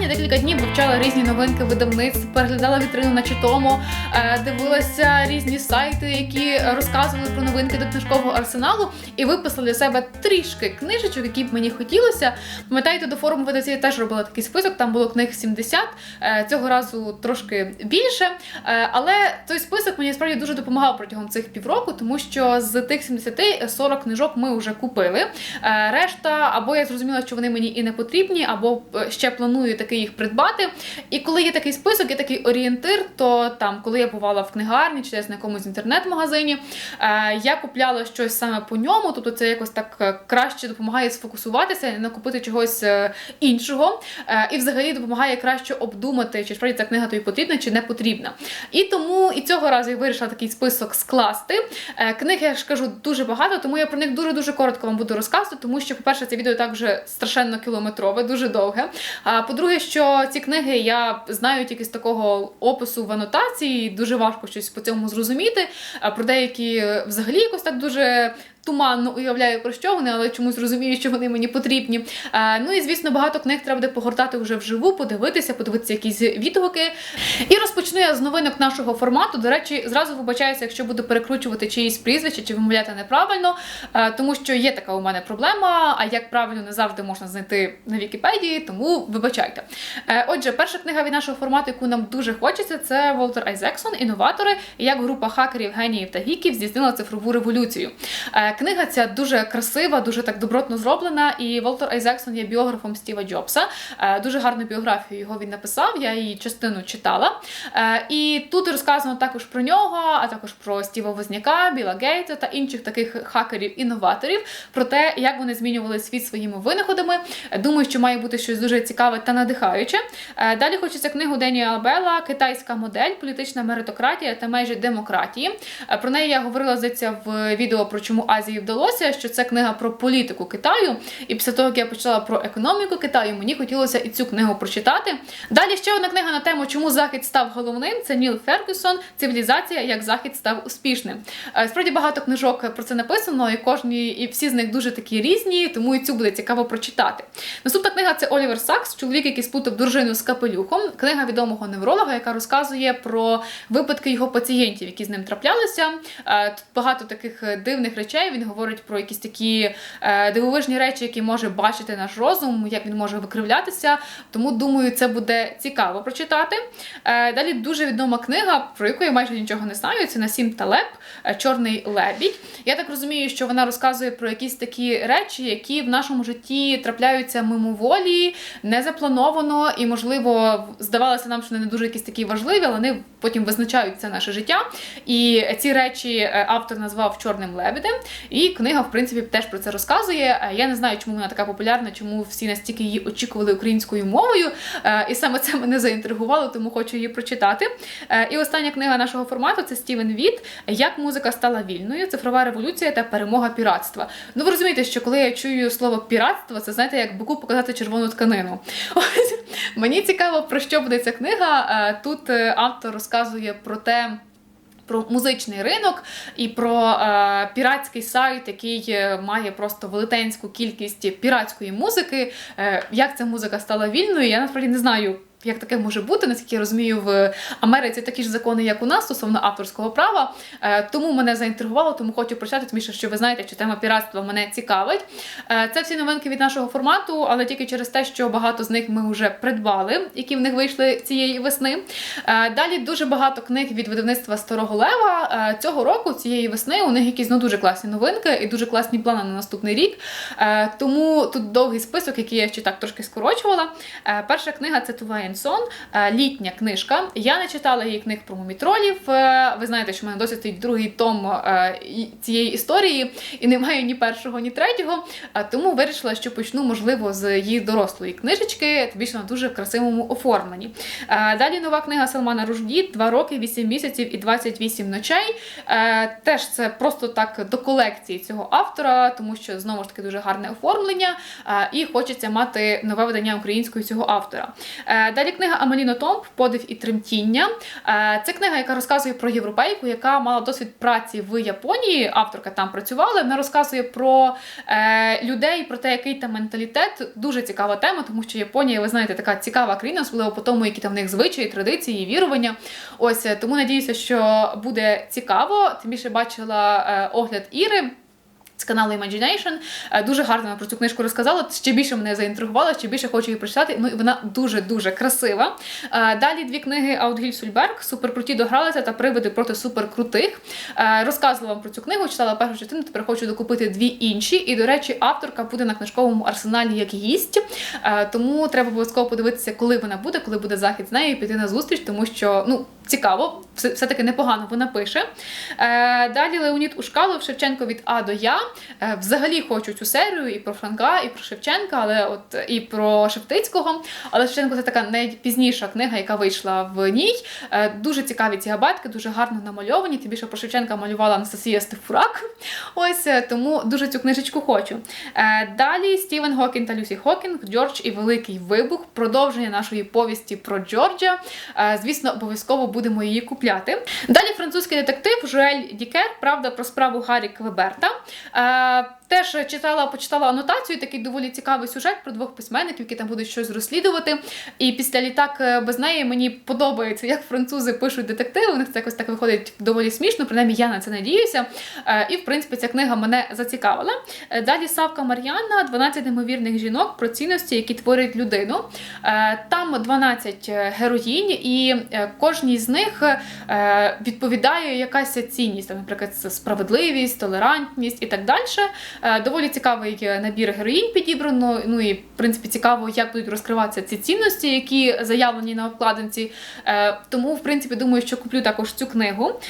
останні декілька днів вивчала різні новинки видавництв, переглядала вітрину на читому, е, дивилася різні сайти, які розказували про новинки до книжкового арсеналу, і виписала для себе трішки книжечок, які б мені хотілося. Пам'ятаєте, до форуму видавців теж робила такий список, там було книг 70, е, цього разу трошки більше. Е, Але той список мені справді дуже допомагав протягом цих півроку, тому що з тих 70 40 книжок ми вже купили. Решта, або я зрозуміла, що вони мені і не потрібні, або ще планую таки їх придбати. І коли є такий список, є такий орієнтир, то там, коли я бувала в книгарні чи десь на якомусь інтернет-магазині, е, я купляла щось саме по ньому, тобто це якось так е, краще допомагає сфокусуватися і не купити чогось е, іншого. І взагалі допомагає краще обдумати, чи справді ця книга тобі потрібна чи не потрібна. І тому і цього разу я вирішила такий список скласти. Книг я ж кажу дуже багато, тому я про них дуже дуже коротко вам буду розказувати, тому що, по-перше, це відео так вже страшенно кілометрове, дуже довге. А по-друге, що ці книги я знаю тільки з такого опису в анотації, дуже важко щось по цьому зрозуміти. А про деякі взагалі якось так дуже. Туманно уявляю про що вони, але чомусь розумію, що вони мені потрібні. Е, ну і звісно, багато книг треба буде погортати вже вживу, подивитися, подивитися якісь відгуки. І розпочну я з новинок нашого формату. До речі, зразу вибачаюся, якщо буду перекручувати чиїсь прізвище чи вимовляти неправильно, е, тому що є така у мене проблема. А як правильно не завжди можна знайти на Вікіпедії, тому вибачайте. Е, Отже, перша книга від нашого формату, яку нам дуже хочеться, це Волтер Айзексон, інноватори, як група хакерів, геніїв та гіків здійснила цифрову революцію. Книга ця дуже красива, дуже так добротно зроблена. І Волтер Айзексон є біографом Стіва Джобса. Е, Дуже гарну біографію його він написав. Я її частину читала. Е, І тут розказано також про нього, а також про Стіва Возняка, Біла Гейтса та інших таких хакерів-інноваторів, про те, як вони змінювали світ своїми винаходами. Думаю, що має бути щось дуже цікаве та надихаюче. Е, Далі хочеться книгу Деніела Белла Китайська модель, політична меритократія та межі демократії. Про неї я говорила здається, в відео про чому Азії вдалося, що це книга про політику Китаю. І після того, як я почала про економіку Китаю, мені хотілося і цю книгу прочитати. Далі ще одна книга на тему, чому Захід став головним. Це Ніл Фергюсон Цивілізація, як Захід став успішним. Е, Справді багато книжок про це написано, і кожні, і всі з них дуже такі різні, тому і цю буде цікаво прочитати. Наступна книга це Олівер Сакс, чоловік, який сплутав дружину з капелюхом. Книга відомого невролога, яка розказує про випадки його пацієнтів, які з ним траплялися. Е, Тут багато таких дивних речей. Він говорить про якісь такі е, дивовижні речі, які може бачити наш розум, як він може викривлятися. Тому думаю, це буде цікаво прочитати. Е, Далі дуже відома книга, про яку я майже нічого не знаю. Це Насім Талеб, е, Чорний лебідь. Я так розумію, що вона розказує про якісь такі речі, які в нашому житті трапляються мимоволі, не заплановано, і, можливо, здавалося нам, що вони не дуже якісь такі важливі, але вони потім визначають це наше життя. І ці речі автор назвав Чорним лебедем. І книга, в принципі, теж про це розказує. Е, Я не знаю, чому вона така популярна, чому всі настільки її очікували українською мовою. Е, І саме це мене заінтригувало, тому хочу її прочитати. Е, І остання книга нашого формату це Стівен Віт Як музика стала вільною, цифрова революція та перемога піратства. Ну ви розумієте, що коли я чую слово піратство, це знаєте, як бику показати червону тканину. Ось мені цікаво, про що буде ця книга. Тут автор розказує про те. Про музичний ринок і про е, піратський сайт, який е, має просто велетенську кількість піратської музики. Е, як ця музика стала вільною, я насправді не знаю. Як таке може бути, наскільки я розумію, в Америці такі ж закони, як у нас, стосовно авторського права. Е, тому мене заінтригувало, тому хочу прочитати, тому що ви знаєте, що тема піратства мене цікавить. Е, це всі новинки від нашого формату, але тільки через те, що багато з них ми вже придбали, які в них вийшли цієї весни. Е, далі дуже багато книг від видавництва Старого Лева. Цього року, цієї весни, у них якісь ну, дуже класні новинки і дуже класні плани на наступний рік. Тому тут довгий список, який я ще так трошки скорочувала. Перша книга це Туває Сон, е, літня книжка. Я не читала її книг про мумітролів. Е, Ви знаєте, що в мене досі стоїть другий том е, цієї історії, і немає ні першого, ні третього. Тому вирішила, що почну, можливо, з її дорослої книжечки, більше на дуже красивому оформленні. Е, Далі нова книга Салмана Ружді «Два роки, 8 місяців і 28 ночей. Теж це просто так до колекції цього автора, тому що знову ж таки дуже гарне оформлення, і хочеться мати нове видання українською цього автора. Далі книга Амеліно Томп Подив і тремтіння. Е, Це книга, яка розказує про європейку, яка мала досвід праці в Японії. Авторка там працювала. Вона розказує про е, людей, про те, який там менталітет. Дуже цікава тема, тому що Японія, ви знаєте, така цікава країна, особливо по тому, які там в них звичаї, традиції, вірування. Ось е, тому надіюся, що буде цікаво. Тим більше бачила огляд Іри. З каналу Imagination. Е, Дуже гарно вона про цю книжку розказала. Ще більше мене заінтригувала, ще більше хочу її прочитати. Ну і вона дуже-дуже красива. Е, Далі дві книги Аутгіль Сульберг Суперкруті догралися та привиди проти суперкрутих. Е, Розказувала вам про цю книгу, читала першу частину, тепер хочу докупити дві інші. І, до речі, авторка буде на книжковому арсеналі як гість. Тому треба обов'язково подивитися, коли вона буде, коли буде захід з нею, піти на зустріч, тому що ну. Цікаво, все-таки непогано вона пише. Е, далі Леонід Ушкалов, Шевченко від А до Я. Е, взагалі хочу цю серію і про Франка, і про Шевченка, але от і про Шептицького. Але Шевченко це така найпізніша книга, яка вийшла в ній. Е, дуже цікаві ці габатки, дуже гарно намальовані. Тим більше про Шевченка малювала Анастасія Стефурак. Ось тому дуже цю книжечку хочу. Далі Стівен Хокін та Люсі Хокінг, Джордж і Великий Вибух. Продовження нашої повісті про Джорджа. Звісно, обов'язково будемо її купляти. Далі французький детектив Жуель Дікер, правда про справу Гаррі Квеберта. Теж читала, почитала анотацію, такий доволі цікавий сюжет про двох письменників, які там будуть щось розслідувати. І після літак е, без неї мені подобається, як французи пишуть детективи. У них це якось так виходить доволі смішно, принаймні я на це надіюся. Е, І в принципі ця книга мене зацікавила. Е, Далі Савка Мар'яна, 12 неймовірних жінок про цінності, які творять людину. Там 12 героїнь, і кожній з них відповідає якась цінність, наприклад, справедливість, толерантність і так далі. Е, Доволі цікавий е, набір героїнь підібрано. Ну і в принципі цікаво, як будуть розкриватися ці цінності, які заявлені на обкладинці. Е, Тому, в принципі, думаю, що куплю також цю книгу.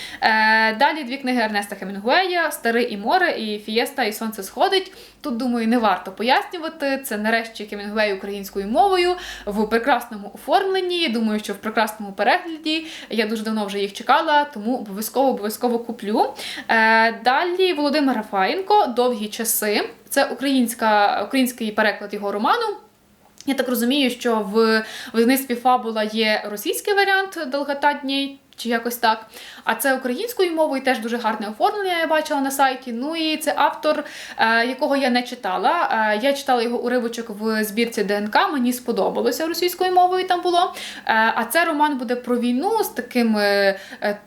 Далі дві книги Ернеста Хемінгуея Старий і море і Фієста і Сонце сходить. Тут, думаю, не варто пояснювати. Це нарешті Хемінгуей українською мовою в прекрасному оформленні. Думаю, що в прекрасному перегляді. Я дуже давно вже їх чекала, тому обов'язково обов'язково куплю. Далі Володимир Рафаєнко Довгі часи. Це українська, український переклад його роману. Я так розумію, що в видавництві Фабула є російський варіант Долгота дней. Чи якось так. А це українською мовою теж дуже гарне оформлення, я бачила на сайті. Ну і це автор, е, якого я не читала. Е, я читала його уривочок в збірці ДНК. Мені сподобалося російською мовою там було. Е, а це роман буде про війну з таким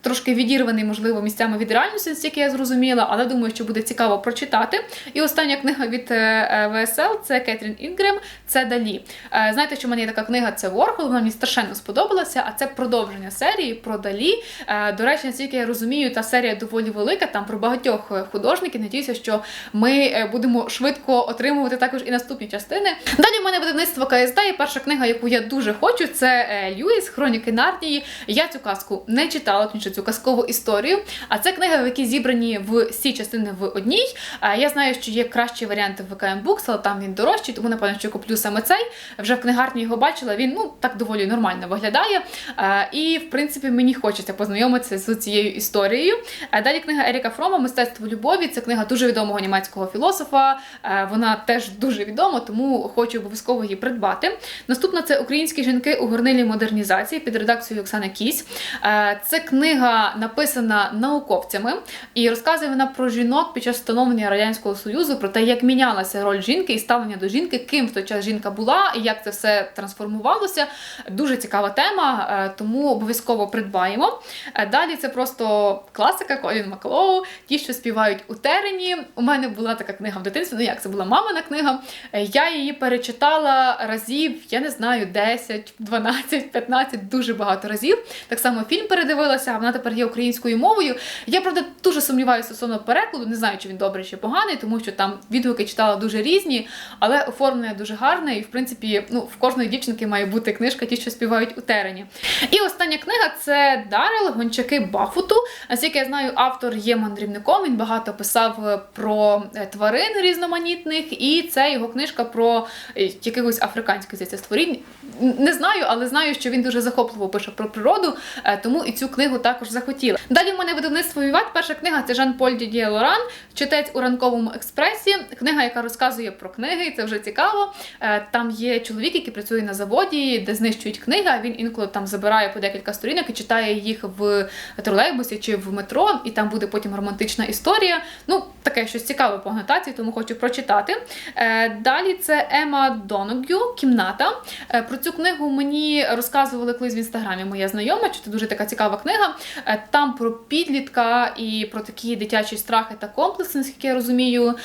трошки відірваний, можливо, місцями від реальності, наскільки я зрозуміла, але думаю, що буде цікаво прочитати. І остання книга від ВСЛ це Кетрін Інгрем, це Далі. Знаєте, що в мене є така книга, це Ворхол, вона мені страшенно сподобалася, а це продовження серії про Далі. Е, До речі, наскільки я розумію, та серія доволі велика, там про багатьох е, художників. Надіюся, що ми е, будемо швидко отримувати також і наступні частини. Далі в мене видавництво КСД, і перша книга, яку я дуже хочу, це Льюіс, Хроніки Нардії. Я цю казку не читала, тому цю казкову історію. А це книга, в якій зібрані всі частини в одній. Я знаю, що є кращі варіанти в ВКМ Books, але там він дорожчий, тому напевно, що куплю саме цей. Вже в книгарні його бачила. Він ну так доволі нормально виглядає. І в принципі мені хочеться познайомитися з цією історією. Е, Далі книга Еріка Фрома Мистецтво любові. Це книга дуже відомого німецького філософа. Е, Вона теж дуже відома, тому хочу обов'язково її придбати. Наступна це Українські жінки у горнилі модернізації під редакцією Оксани Кісь. Е, Це книга написана науковцями і розказує вона про жінок під час встановлення радянського союзу, про те, як мінялася роль жінки і ставлення до жінки, ким в той час жінка була і як це все трансформувалося. Дуже цікава тема, тому обов'язково придбаємо. Е, Далі це просто класика Колін Маклоу, ті, що співають у терені. У мене була така книга в дитинстві. Ну як це була мамина книга. Е, Я її перечитала разів, я не знаю, 10, 12, 15, дуже багато разів. Так само фільм передивилася, вона тепер є українською мовою. Я правда дуже сумніваюся стосовно перекладу, не знаю, чи він добрий чи поганий, тому що там відгуки читала дуже різні, але оформлення дуже гарне, і в принципі, ну в кожної дівчинки має бути книжка, ті, що співають у терені. І остання книга це Ред Дарел, гончаки Бафуту. Наскільки я знаю, автор є мандрівником. Він багато писав е, про е, тварин різноманітних, і це його книжка про е, якихось африканських здається, створінь. Не знаю, але знаю, що він дуже захопливо пише про природу, тому і цю книгу також захотіла. Далі в мене видавництво Віват. Перша книга це Жан-Поль Дідє Лоран, читець у ранковому експресі. Книга, яка розказує про книги, і це вже цікаво. Там є чоловік, який працює на заводі, де знищують книги. а Він інколи там забирає по декілька сторінок і читає їх в тролейбусі чи в метро, і там буде потім романтична історія. Ну, таке щось цікаве по анотації, тому хочу прочитати. Е, Далі це Ема Доногю, кімната. Е, Про цю книгу мені розказували колись в інстаграмі моя знайома, що це дуже така цікава книга. Е, Там про підлітка і про такі дитячі страхи та комплекси, наскільки я розумію.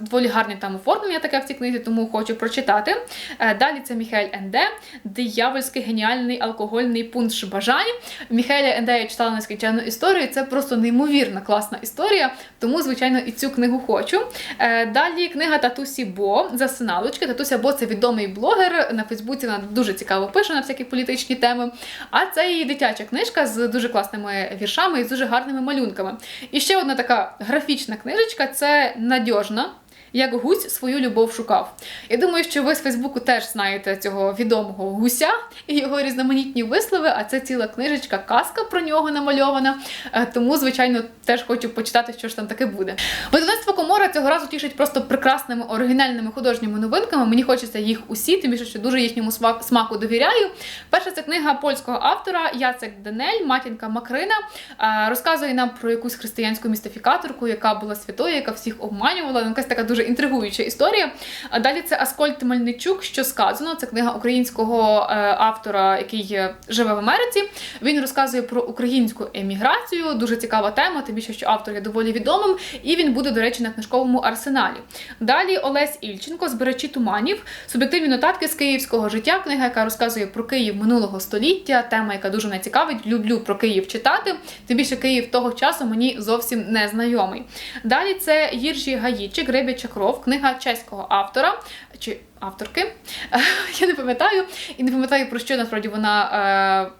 Доволі гарне там оформлення таке в цій книзі, тому хочу прочитати. Далі це Міхель Енде, диявольський геніальний алкогольний пунш бажань. Міхеля Енде я читала нескінченну історію. Це просто неймовірна класна історія, тому, звичайно, і цю книгу хочу. Е, Далі книга Татусі Бо Засиналочки. Татуся Бо це відомий блогер. На Фейсбуці вона дуже цікаво пише на всякі політичні теми. А це її дитяча книжка з дуже класними віршами і з дуже гарними малюнками. І ще одна така графічна книжечка це надіжна. Як гусь свою любов шукав. Я думаю, що ви з Фейсбуку теж знаєте цього відомого гуся і його різноманітні вислови, а це ціла книжечка, казка про нього намальована. Е, Тому, звичайно, теж хочу почитати, що ж там таке буде. Видавництво Комора цього разу тішить просто прекрасними оригінальними художніми новинками. Мені хочеться їх усі, тим більше, що дуже їхньому смаку довіряю. Перша це книга польського автора Яцек Денель, матінка Макрина. Е, Розказує нам про якусь християнську містифікаторку, яка була святою, яка всіх обманювала. Ну, Якась така дуже інтригуюча історія. А далі це Аскольд Мельничук, що сказано. Це книга українського е, автора, який живе в Америці. Він розказує про українську еміграцію. Дуже цікава тема, тим більше, що автор є доволі відомим, і він буде, до речі, на книжковому арсеналі. Далі Олесь Ільченко, збирачі туманів, суб'єктивні нотатки з київського життя. Книга, яка розказує про Київ минулого століття. Тема, яка дуже мене цікавить. Люблю про Київ читати. Тим більше Київ того часу мені зовсім не знайомий. Далі це Їржі Гаїчик, Рибяча кров, книга чеського автора чи авторки. Я не пам'ятаю і не пам'ятаю про що насправді вона.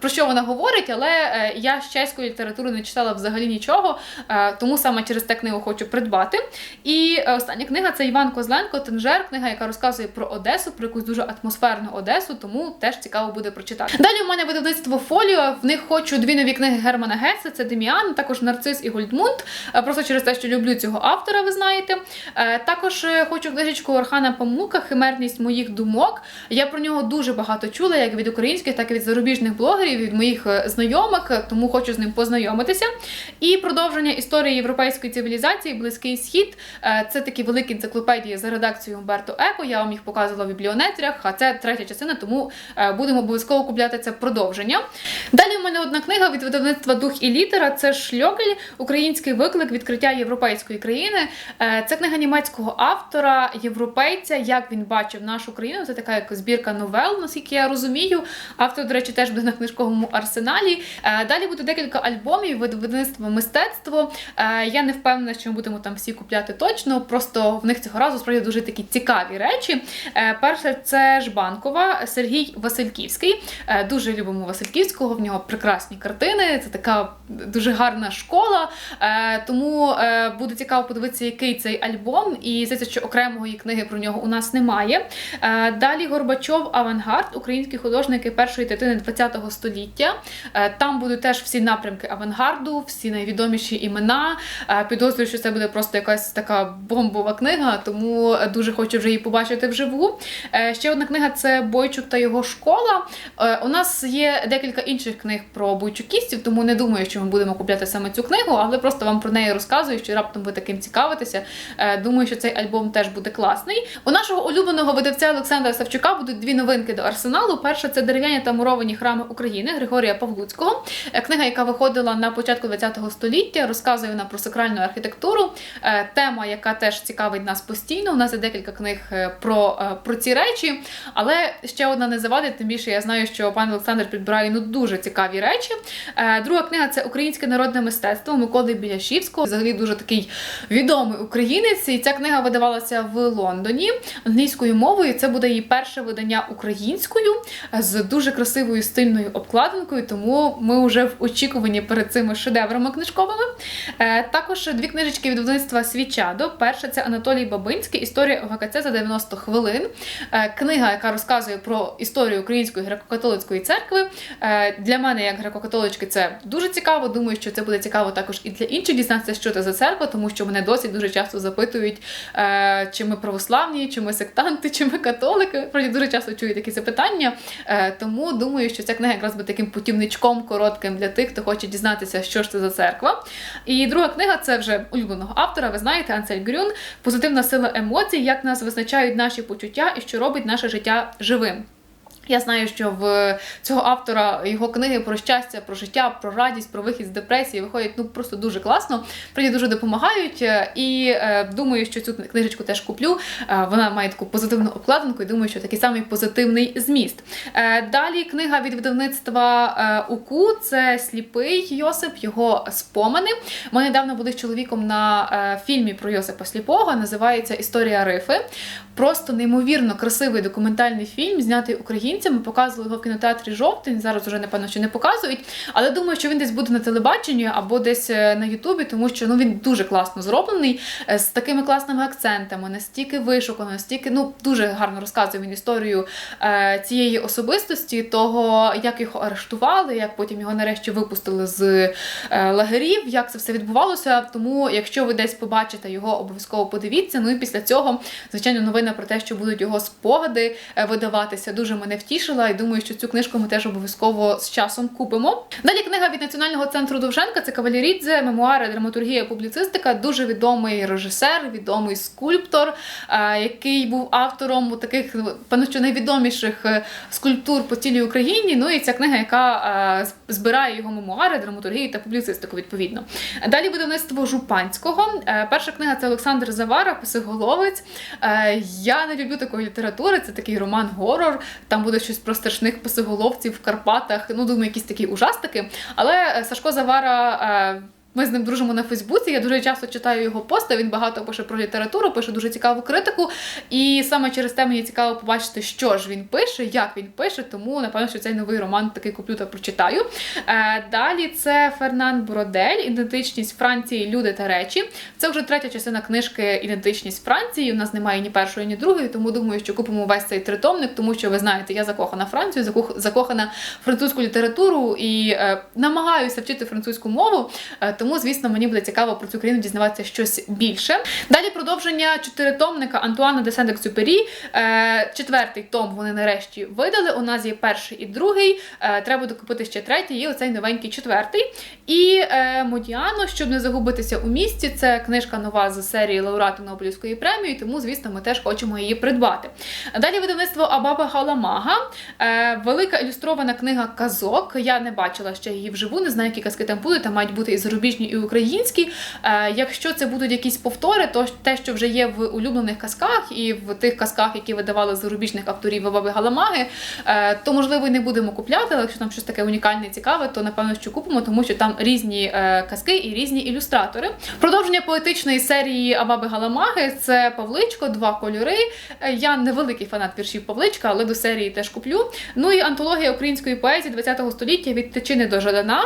Про що вона говорить, але е, я з чеської літератури не читала взагалі нічого, е, тому саме через те книгу хочу придбати. І е, остання книга це Іван Козленко, Тенжер, книга, яка розказує про Одесу, про якусь дуже атмосферну Одесу, тому теж цікаво буде прочитати. Далі у мене видавництво Фоліо. В них хочу дві нові книги Германа Геса, це Деміан, також Нарцис і Гольдмунд. Просто через те, що люблю цього автора, ви знаєте. Також хочу книжечку Орхана Памука Химерність моїх думок. Я про нього дуже багато чула, як від українських, так і від зарубіжних блогерів, від моїх е, знайомих, е, тому хочу з ним познайомитися. І продовження історії європейської цивілізації Близький Схід. Е, Це такі великі енциклопедії за редакцією Умберто Еко. Я вам їх показувала в бібліонетрях, а це третя частина, тому будемо обов'язково купляти це продовження. Далі в мене одна книга від видавництва Дух і літера. Це Шльогель, український виклик відкриття європейської країни. Це книга німецького автора, європейця, як він бачив нашу країну. Це така як збірка новел, наскільки я розумію. Автор, до речі, теж буде на книжковому арсеналі. Е, Далі буде декілька альбомів від видавництва мистецтво. Е, Я не впевнена, що ми будемо там всі купляти точно. Просто в них цього разу справді дуже такі цікаві речі. Е, Перше це Жбанкова, Сергій Васильківський. Дуже любимо Васильківського. В нього прекрасні картини. Це така дуже гарна школа. Тому буде цікаво подивитися, який цей альбом. І здається, що окремої книги про нього у нас немає. Далі Горбачов Авангард, українські художники першої третини ХХ століття. Е, Там будуть теж всі напрямки авангарду, всі найвідоміші імена. Е, Підозрюю, що це буде просто якась така бомбова книга, тому дуже хочу вже її побачити вживу. Е, Ще одна книга це Бойчук та його школа. Е, У нас є декілька інших книг про бойчукістів, тому не думаю, що ми будемо купляти саме цю книгу, але просто вам про неї розказую, що раптом ви таким цікавитеся. Е, Думаю, що цей альбом теж буде класний. У нашого улюбленого видавця Олександра Савчука будуть дві новинки до арсеналу. Перша це дерев'яні та муровані храми України Григорія Павлуцького. Е, Книга, яка виходила на початку ХХ століття, розказує вона про сакральну архітектуру. Е, Тема, яка теж цікавить нас постійно. У нас є декілька книг е, про, про ці речі, але ще одна не завадить, тим більше я знаю, що пан Олександр підбирає ну дуже цікаві речі. Друга книга це Українське народне мистецтво Миколи Біляшівського. Взагалі дуже такий відомий українець. І ця книга видавалася в Лондоні англійською мовою. Це буде її перше видання українською з дуже красивою стильною класною обкладинкою, тому ми вже в очікуванні перед цими шедеврами книжковими. Е, також дві книжечки від видавництва Свічадо. Перша це Анатолій Бабинський Історія ОГКЦ за 90 хвилин. Е, книга, яка розказує про історію Української греко-католицької церкви. Е, для мене, як греко-католички, це дуже цікаво. Думаю, що це буде цікаво також і для інших дізнатися, що це за церква, тому що мене досить дуже часто запитують, чи ми православні, чи ми сектанти, чи ми католики. Правді дуже часто чую такі запитання. Тому думаю, що ця книга якраз би таким путівничком коротким для тих, хто хоче дізнатися, що ж це за церква. І друга книга це вже улюбленого автора. Ви знаєте, Ансель Грюн Позитивна сила емоцій, як нас визначають наші почуття і що робить наше життя живим. Я знаю, що в цього автора його книги про щастя, про життя, про радість, про вихід з депресії виходять ну просто дуже класно. Мені дуже допомагають. Е, І е, думаю, що цю книжечку теж куплю. Е, Вона має таку позитивну обкладинку, і думаю, що такий самий позитивний зміст. Е, Далі книга від видавництва е, УКУ це сліпий Йосип, його спомини. Ми недавно були з чоловіком на е, фільмі про Йосипа Сліпого. Називається Історія Рифи. Просто неймовірно красивий документальний фільм, знятий українцями. Показували його в кінотеатрі жовтень. Зараз вже напевно що не показують. Але думаю, що він десь буде на телебаченні або десь е, на Ютубі, тому що ну він дуже класно зроблений, е, з такими класними акцентами, настільки вишукано, настільки ну дуже гарно розказує він історію е, цієї особистості, того, як його арештували, як потім його нарешті випустили з е, лагерів, як це все відбувалося. Тому, якщо ви десь побачите його, обов'язково подивіться. Ну і після цього, звичайно, новина про те, що будуть його спогади е, видаватися, дуже мене втішила. І думаю, що цю книжку ми теж обов'язково з часом купимо. Далі книга від Національного центру Довженка це Кавалерідзе, мемуари, драматургія, публіцистика. Дуже відомий режисер, відомий скульптор, е, який був автором таких певно, що найвідоміших е, скульптур по цілій Україні. Ну і ця книга, яка е, збирає його мемуари, драматургію та публіцистику, відповідно. Далі видавництво Жупанського. Перша книга це Олександр Завара, Писиголовець. Я не люблю такої літератури, це такий роман-горор. Там буде щось про страшних посиголовців в Карпатах. Ну, думаю, якісь такі ужастики. Але е, Сашко Завара. Е, ми з ним дружимо на Фейсбуці. Я дуже часто читаю його пости. Він багато пише про літературу, пише дуже цікаву критику. І саме через те мені цікаво побачити, що ж він пише, як він пише. Тому напевно, що цей новий роман такий куплю та прочитаю. Е, далі це Фернан Бродель, ідентичність Франції, люди та речі. Це вже третя частина книжки Ідентичність Франції. У нас немає ні першої, ні другої, тому думаю, що купимо весь цей тритомник, тому що ви знаєте, я закохана Францію, закохана французьку літературу і е, намагаюся вчити французьку мову. Тому, звісно, мені буде цікаво про цю країну дізнаватися щось більше. Далі продовження чотиритомника Антуана де Сент-Екзюпері. Е, четвертий том вони нарешті видали. У нас є перший і другий. Е, треба докупити ще третій, і оцей новенький четвертий. І е, Модіано, щоб не загубитися у місті, це книжка нова з серії лауреату Нобелівської премії, тому, звісно, ми теж хочемо її придбати. Далі видавництво Абаба Галамага. Е, велика ілюстрована книга казок. Я не бачила ще її вживу, не знаю, які казки там будуть. Там мають бути і зарубіжні, і українські. Е, якщо це будуть якісь повтори, то те, що вже є в улюблених казках і в тих казках, які видавали зарубіжних авторів Абаби Галамаги, е, то можливо і не будемо купляти, але якщо там щось таке унікальне і цікаве, то напевно що купимо, тому що там різні е, казки і різні ілюстратори. Продовження поетичної серії Абаби Галамаги це Павличко, два кольори. Я не великий фанат віршів Павличка, але до серії теж куплю. Ну і антологія української поезії ХХ століття від Тичини до Жадана.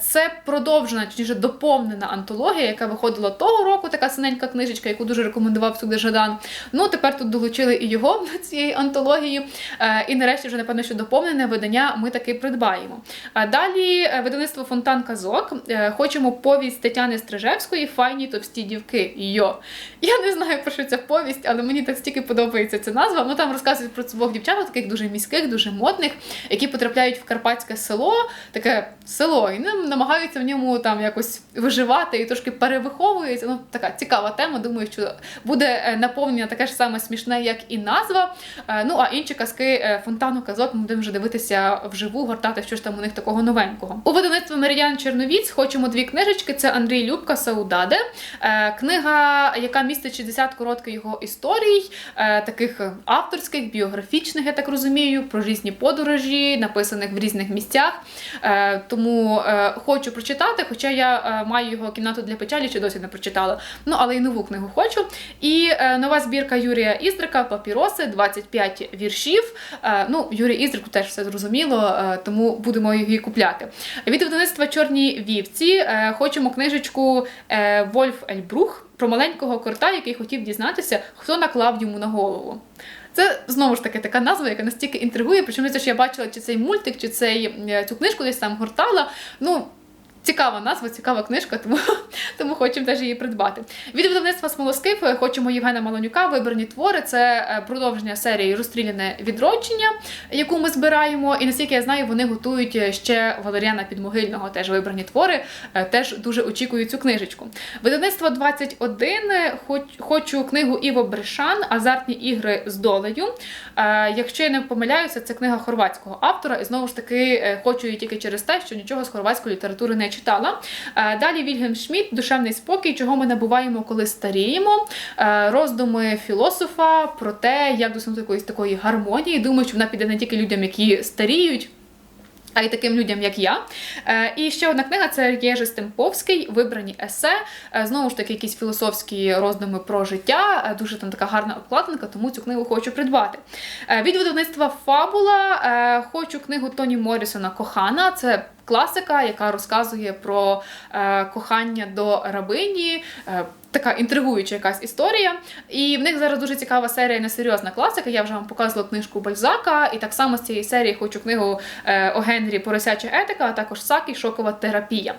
Це продовжена, точніше доповнена антологія, яка виходила того року, така синенька книжечка, яку дуже рекомендував сюди Жадан. Ну тепер тут долучили і його до цієї антології. Е, І нарешті вже напевно, що доповнене видання ми таки придбаємо. А далі е, видавництво Фонтан Казок. Е, Хочемо повість Тетяни Стрижевської Файні товсті дівки. Йо. Я не знаю про що ця повість, але мені так стільки подобається ця назва. Ну там розказують про двох дівчат, таких дуже міських, дуже модних, які потрапляють в карпатське село, таке село, і намагаються в ньому там якось виживати і трошки перевиховуються. Ну така цікава тема. Думаю, що буде е, наповнення таке ж саме смішне, як і назва. Е, Ну а інші казки е, фонтану казок ми будемо вже дивитися вживу, гортати, що ж там у них такого новенького. У видавництві Меридіан Черновіць хочемо дві книжечки. Це Андрій Любка Саудаде. Книга, яка містить 60 коротких його історій, таких авторських, біографічних, я так розумію, про різні подорожі, написаних в різних місцях. Тому хочу прочитати, хоча я е, маю його кімнату для печалі, чи досі не прочитала. Ну, але і нову книгу хочу. І е, нова збірка Юрія Іздрика Папіроси, 25 віршів. Е, ну, Юрій Іздрик теж все зрозуміло, тому будемо її купляти. Від видавництва Чорні вівці хочемо книжечку Вольф Ельбрух про маленького корта, який хотів дізнатися, хто наклав йому на голову. Це знову ж таки така назва, яка настільки інтригує. Причому те, що я бачила, чи цей мультик, чи цей цю книжку десь там гортала. Ну. Цікава назва, цікава книжка, тому, тому хочемо теж її придбати. Від видавництва Смолоскип хочемо Євгена Малонюка, вибрані твори. Це е, продовження серії Розстріляне відродження, яку ми збираємо. І наскільки я знаю, вони готують е, ще Валеріана Підмогильного, теж вибрані твори. е, Теж дуже очікую цю книжечку. Видавництво 21 е, хоч, хочу книгу Іво Брешан Азартні ігри з долею. Якщо я не помиляюся, це книга хорватського автора, і знову ж таки хочу її тільки через те, що нічого з хорватської літератури не читала. Е, Далі Вільгельм Шмідт, душевний спокій, чого ми набуваємо, коли старіємо. Е, Роздуми філософа про те, як досягнути якоїсь такої гармонії. Думаю, що вона піде не тільки людям, які старіють. А й таким людям, як я. Е, і ще одна книга це Єжи Стемповський, вибрані есе. Знову ж таки, якісь філософські роздуми про життя. Дуже там така гарна обкладинка, тому цю книгу хочу придбати. Від видавництва Фабула хочу книгу Тоні Моррісона Кохана. Це класика, яка розказує про е, кохання до рабині. Е, Така інтригуюча якась історія. І в них зараз дуже цікава серія несерйозна класика. Я вже вам показувала книжку Бальзака, і так само з цієї серії хочу книгу е, о Генрі Поросяча етика, а також Сакі Шокова терапія.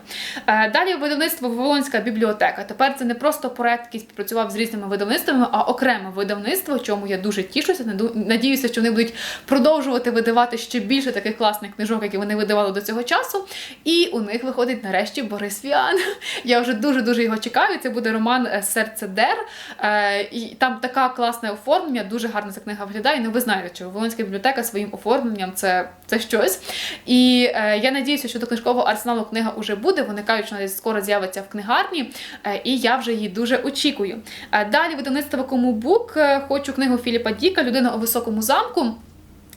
Далі видавництво Вавилонська бібліотека. Тепер це не просто проект, який співпрацював з різними видавництвами, а окреме видавництво, чому я дуже тішуся. Надіюся, що вони будуть продовжувати видавати ще більше таких класних книжок, які вони видавали до цього часу. І у них виходить нарешті Борис Віан. Я вже дуже дуже його чекаю. Це буде роман е, Серце Дер. Е, І там така класне оформлення, дуже гарно ця книга виглядає. Ну, ви знаєте, що Волинська бібліотека своїм оформленням це, це щось. І е, я надіюся, що до книжкового арсеналу книга вже буде. Вони кажуть, що скоро з'явиться в книгарні, і я вже її дуже очікую. Далі видавництво Комубук. Хочу книгу Філіпа Діка Людина у високому замку.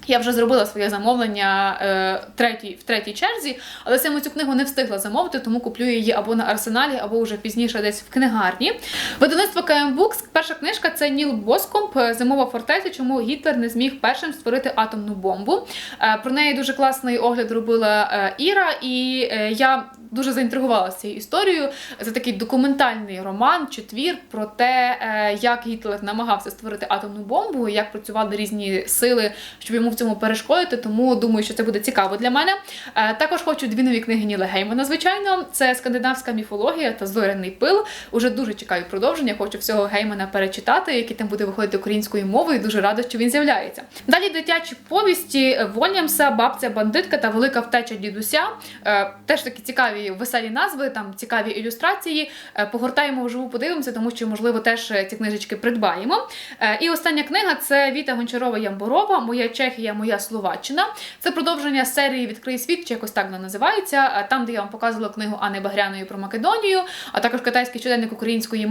Я вже зробила своє замовлення е, третій, в третій черзі, але саме цю книгу не встигла замовити, тому куплю її або на арсеналі, або вже пізніше десь в книгарні. Видавництво КМ Books. Перша книжка це Ніл Боскомп Зимова фортеця. Чому Гітлер не зміг першим створити атомну бомбу. Е, про неї дуже класний огляд робила е, Іра, і е, я дуже заінтригувалася цією історією. Це такий документальний роман чи твір про те, е, як Гітлер намагався створити атомну бомбу, як працювали різні сили, щоб йому в цьому перешкодити. Тому думаю, що це буде цікаво для мене. Е, Також хочу дві нові книги Ніла Геймана, звичайно. Це скандинавська міфологія та зоряний пил. Уже дуже чекаю продовження. Хочу всього Геймана перечитати, який там буде виходити українською мовою. Дуже рада, що він з'являється. Далі дитячі повісті Вольямса, бабця бандитка та велика втеча дідуся. Е, Теж такі цікаві веселі назви, там цікаві ілюстрації. Е, Погортаємо вживу, подивимося, тому що, можливо, теж е, ці книжечки придбаємо. Е, І остання книга це Віта Гончарова Ямборова, Моя Чехія, моя Словаччина. Це продовження серії Відкрий світ, чи якось так вона називається. Там, де я вам показувала книгу Анни Багряної про Македонію, а також китайський щоденник української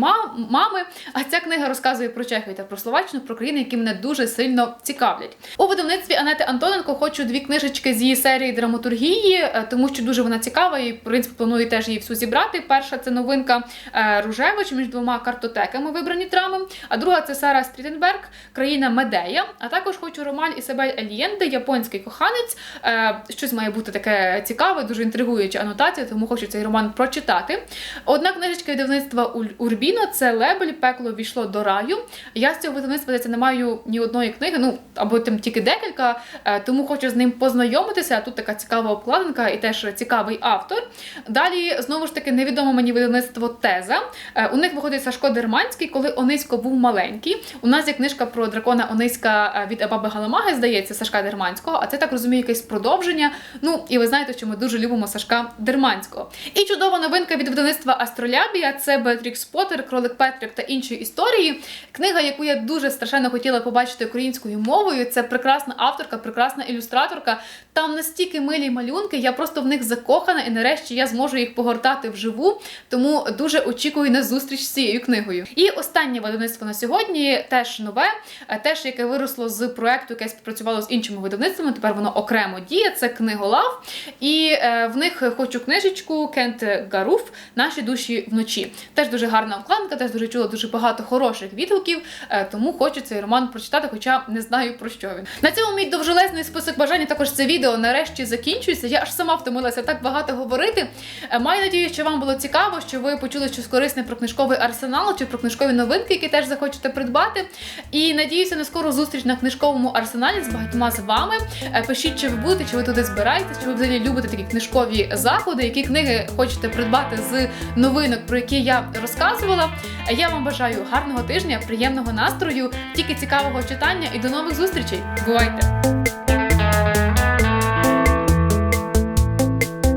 мами. А ця книга розказує про Чехію та про Словаччину, про країни, які мене дуже сильно цікавлять. У видавництві Анети Антоненко хочу дві книжечки з її серії драматургії, тому що дуже вона цікава і в принципі планую теж її всю зібрати. Перша це новинка е, Ружевич між двома картотеками, вибрані драми. А друга це Сара Стрітенберг, країна Медея. А також хочу роман Ісабель Ельєнде, японський коханець. Е, Щось має бути таке цікаве, дуже інтригуюча анотація, тому хочу цей роман прочитати. Одна книжечка видавництва Урбіно це Лебель, пекло війшло до раю. Я з цього видавництва здається, не маю ні одної книги, ну або там тільки декілька, е, тому хочу з ним познайомитися. Тут така цікава обкладинка і теж цікавий автор. Далі знову ж таки невідоме мені видавництво Теза. Е, У них виходить Сашко Дерманський, коли Онисько був маленький. У нас є книжка про дракона Ониська е, від Абаби Галамаги, здається, Сашка Дерманського, а це так розумію, якесь продовження. Ну і ви знаєте, що ми дуже любимо Сашка Дерманського. І чудова новинка від видавництва Астролябія це Беатрікс Поттер, Кролик Петрик та інші історії. Книга, яку я дуже страшенно хотіла побачити українською мовою. Це прекрасна авторка, прекрасна ілюстраторка. Там настільки милі малюнки, я просто в них закохана, і нарешті я зможу їх погортати вживу. Тому дуже очікую на зустріч з цією книгою. І останнє видавництво на сьогодні теж нове, е, теж яке виросло з проекту, яке співпрацювало з іншими видавництвами. Тепер воно окремо діє. Це книголав. І е, в них хочу книжечку Кент Гаруф Наші душі вночі. Теж дуже гарна обкладинка, теж дуже чула дуже багато хороших відгуків. е, тому хочу цей роман прочитати, хоча не знаю про що він. На цьому мій довжелезний список бажань. Також це відео нарешті закінчується. Я аж сама втомилася так багато говорити. Е, Маю надію, що вам було цікаво, що ви почули щось корисне про книжковий арсенал чи про книжкові новинки, які теж захочете придбати. І надіюся на скору зустріч на книжковому арсеналі з багатьма з вами. Е, Пишіть, чи ви будете, чи ви туди збираєтесь, чи ви взагалі любите такі книжкові заходи, які книги хочете придбати з новинок, про які я розказувала. Е, Я вам бажаю гарного тижня, приємного настрою, тільки цікавого читання і до нових зустрічей. Бувайте!